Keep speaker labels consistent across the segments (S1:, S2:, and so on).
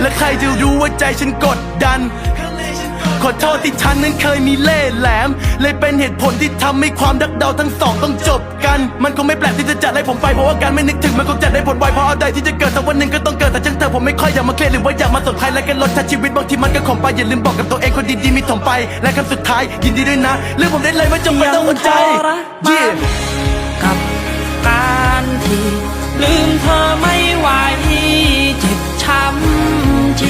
S1: และใครจะรู้ว่าใจฉันกดดัน ขอโทษที่ฉันนั้นเคยมีเล่ห์แหลม เลยเป็นเหตุผลที่ทำให้ความรักเราทั้งสองต้องจบกัน มันคงไม่แปลกที่จะจัดให้ผมไปเพราะว่าการไม่นึกถึงมันคงจัดได้ผลไวเพราะเอาใดที่จะเกิดสักวันหนึ่งก็ต้องเกิดแต่ช่างเธอผมไม่ค่อยอยากมาเครียดหรือว่าอยากมาสนใครและกันลดทัชีวิตบางทีมันก็ขมไปอย่าลืมบอกกับตัวเองคนดีๆมีถมไป และคำสุดท้ายยินดีด้วยนะเรื่องผมได้เลยไม่จำเป็นต้องอดใจ
S2: ยังทรมาน
S1: Yeah
S2: กับการที่ลืมเธอไม่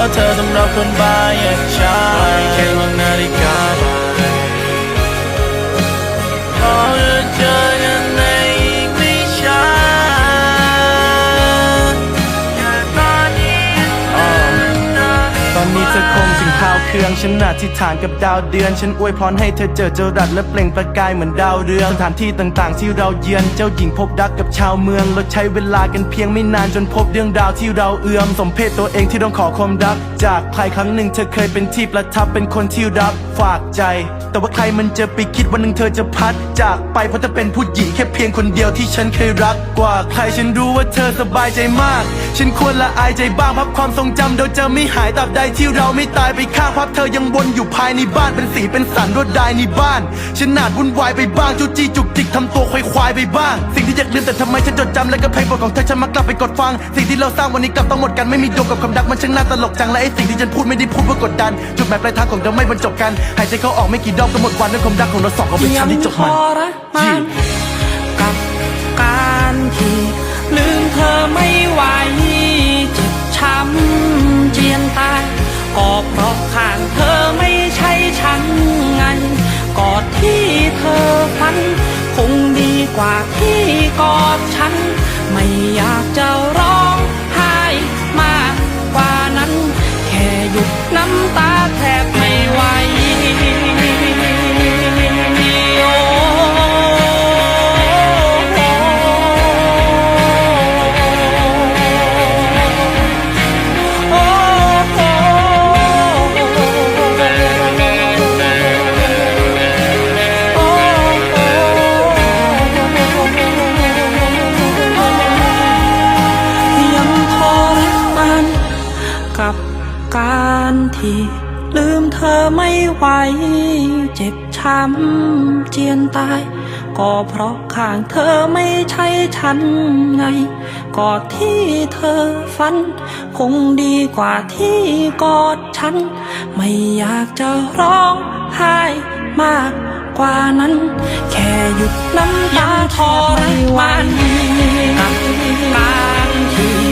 S1: แล้วเธอสำหรับคนบ้าอย่างฉันแค่มองนาฬิกา งฉันอธิษฐานกับดาวเดือน ฉันอวยพรให้เธอเจอเจรัดและเปล่งประกายเหมือนดาวเรืองสถานที่ต่างๆ ที่เราเยือนเจ้าหญิงพบรักกับชาวเมืองเราใช้เวลากันเพียงไม่นานจนพบเรื่องราวที่เราเอื้อมสมเพศตัวเองที่ต้องขอความรัก จากใครครั้งหนึ่งเธอเคยเป็นที่ประทับเป็นคนที่รับฝากใจ แต่ว่าใครมันจะไปคิดวันหนึ่งเธอจะพัด จากไปเพราะเธอเป็นผู้หญิงแค่เพียงคนเดียวที่ฉันเคยรักกว่าใครฉันรู้ว่าเธอสบายใจมาก ฉันควรละอายใจบ้างพับความทรงจำเดี๋ยวจะไม่หายตราบใดที่เราไม่ตายไปข้างพับเธอยังวนอยู่ภายในบ้านเป็นสีเป็นสันรวดลายในบ้านฉันนาดวุ่นวายไปบ้างจูจี้จุกจิกทำตัวควายควายไปบ้าง สิ่งที่อยากลืมแต่ทำไมฉันจดจำและก็เพลงโปรดของเธอฉันมากลับไปกดฟัง สิ่งที่เราสร้างวันนี้กลับต้องหมดกันไม่มีดวงกับความรักมันช่างน่าตลกจังและไอ้สิ่งที่ฉันพูดไม่ได้พูดเพื่อกดดัน จุดหมายปลายทางของเราไม่บรรจบกันหายใจเข้าออกไม่กี่ดอกก็หมดวันด้วยความรักของเราสองก็เป็นฉันที่จบมัน
S2: ยังทรมานกับการที่ลืมเธอไม่ไหวเจ็บช้ำ ดีกว่าที่กอด กับการที่ลืมเธอไม่ไหว เจ็บช้ำเจียนตาย ก็เพราะข้างเธอไม่ใช่ฉันไงกอดที่เธอฝัน คงดีกว่าที่กอดฉัน ไม่อยากจะร้องไห้มากกว่านั้น แค่หยุดน้ำตาทรมานกับการที่